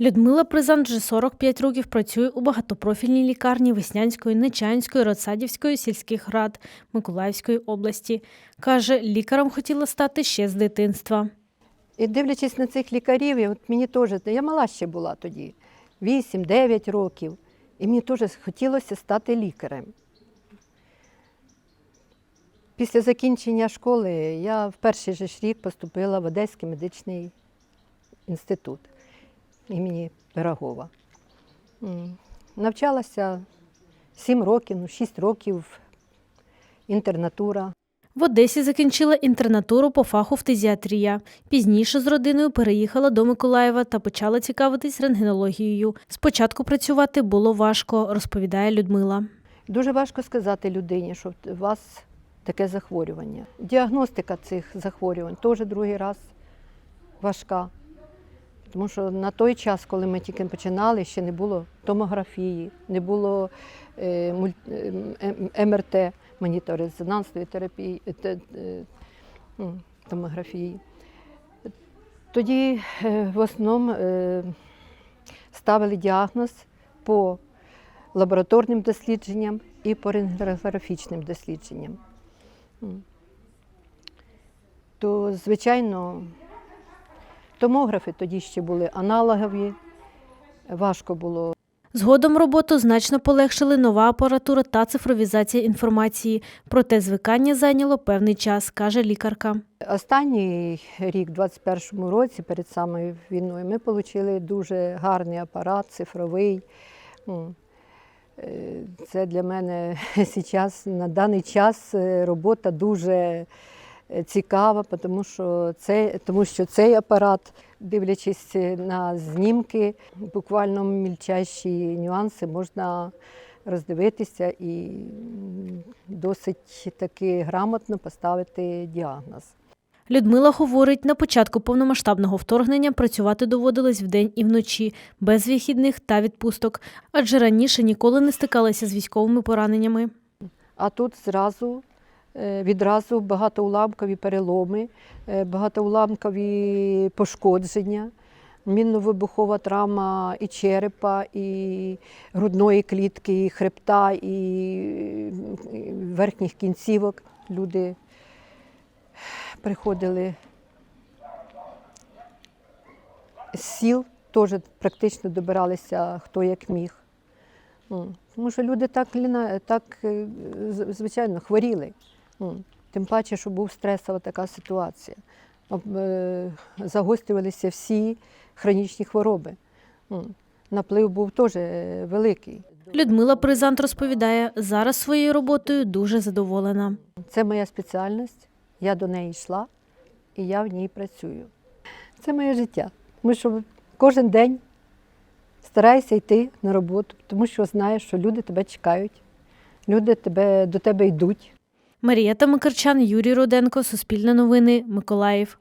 Людмила Призант вже 45 років працює у багатопрофільній лікарні Веснянської, Нечаїнської, Родсадівської сільських рад Миколаївської області. Каже, лікарем хотіла стати ще з дитинства. І дивлячись на цих лікарів, і от мені теж, я мала ще була тоді, 8-9 років, і мені теж хотілося стати лікарем. Після закінчення школи я в перший же ж рік поступила в Одеський медичний інститут імені Пирогова. Навчалася 7 років, ну, 6 років, інтернатура. В Одесі закінчила інтернатуру по фаху фтизіатрія. Пізніше з родиною переїхала до Миколаєва та почала цікавитись рентгенологією. Спочатку працювати було важко, розповідає Людмила. Дуже важко сказати людині, що у вас таке захворювання. Діагностика цих захворювань теж другий раз важка. Тому що на той час, коли ми тільки починали, ще не було томографії, не було е, муль- е, МРТ, магніторезонансової терапії, е, те- е, томографії. Тоді е, в основному е, ставили діагноз по лабораторним дослідженням і по рентгенографічним дослідженням. То, звичайно, томографи тоді ще були аналогові, важко було. Згодом роботу значно полегшили нова апаратура та цифровізація інформації. Проте звикання зайняло певний час, каже лікарка. Останній рік, у 2021 році, перед самою війною, ми отримали дуже гарний апарат, цифровий. Е, Це для мене зараз, на даний час е, робота дуже цікава, тому що, це, тому що цей апарат, дивлячись на знімки, буквально мільчайші нюанси можна роздивитися і досить таки грамотно поставити діагноз. Людмила говорить, на початку повномасштабного вторгнення працювати доводилось вдень і вночі, без вихідних та відпусток, адже раніше ніколи не стикалася з військовими пораненнями. А тут зразу відразу багатоуламкові переломи, е, багатоуламкові пошкодження, мінно-вибухова травма і черепа, і грудної клітки, і хребта, і верхніх кінцівок. Люди приходили з сіл, теж практично добиралися хто як міг. Тому що люди так, так е, звичайно, хворіли. М. Тим паче, що був стресова така ситуація. Е, Загострювалися всі хронічні хвороби. Наплив був теж е, великий. Людмила Призант розповідає, зараз своєю роботою дуже задоволена. Це моя спеціальність, я до неї йшла і я в ній працюю. Це моє життя. Тому що кожен день стараюся йти на роботу, тому що знаєш, що люди тебе чекають, люди тебе, до тебе йдуть. Марія Тамикарчан, Юрій Руденко, Суспільне новини, Миколаїв.